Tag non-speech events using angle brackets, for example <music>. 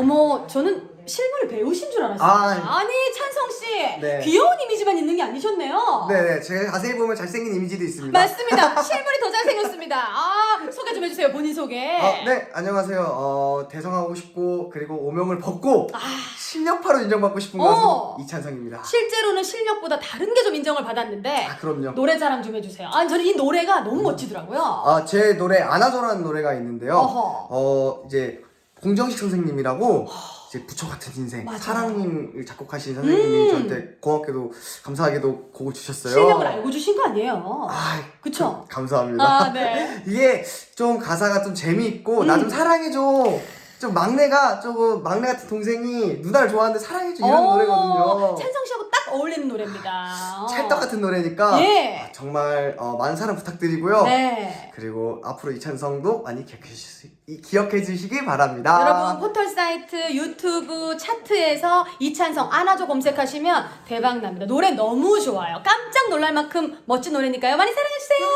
어머, 저는 실물을 배우신 줄 알았어요. 아. 아 니, 찬성 씨. 네. 귀여운 이미지만 있는 게 아니셨네요. 네네 제가 자세히 보면 잘생긴 이미지도 있습니다. 맞습니다. <laughs> 실물이 더 잘생겼습니다. 아, 소개 좀 해주세요. 본인 소개. 어, 네 안녕하세요. 어, 대성하고 싶고 그리고 오명을 벗고 아, 실력파로 인정받고 싶은 어. 가수 이찬성입니다. 실제로는 실력보다 다른 게 좀 인정을 받았는데 아 그럼요. 노래 자랑 좀 해주세요. 아니 저는 이 노래가 너무 멋지더라고요. 아, 제 노래 안아줘라는 노래가 있는데요. 어허. 어, 이제 공정식 선생님이라고 이제 부처 같은 인생 맞아요. 사랑을 작곡하신 선생님이 음. 저한테 고맙게도 감사하게도 곡을 주셨어요. 실력을 알고 주신 거 아니에요? 아, 그쵸? 그- 감사합니다. 아, 네. <laughs> 이게 좀 가사가 좀 재미있고 나좀 음. 사랑해줘. 좀 막내가 조금 막내 같은 동생이 누나를 좋아하는데 사랑해줘 이런 어, 노래거든요. 찬성 씨하고 딱 어울리는 노래입니다. 어. 찰떡 같은 노래니까 예. 아, 정말 어, 많은 사랑 부탁드리고요. 네. 그리고 앞으로 이찬성도 많이 기억해 주시, 기억해 주시기 바랍니다. 여러분 포털 사이트 유튜브 차트에서 이찬성 안아줘 검색하시면 대박 납니다. 노래 너무 좋아요. 깜짝 놀랄 만큼 멋진 노래니까요. 많이 사랑해 주세요.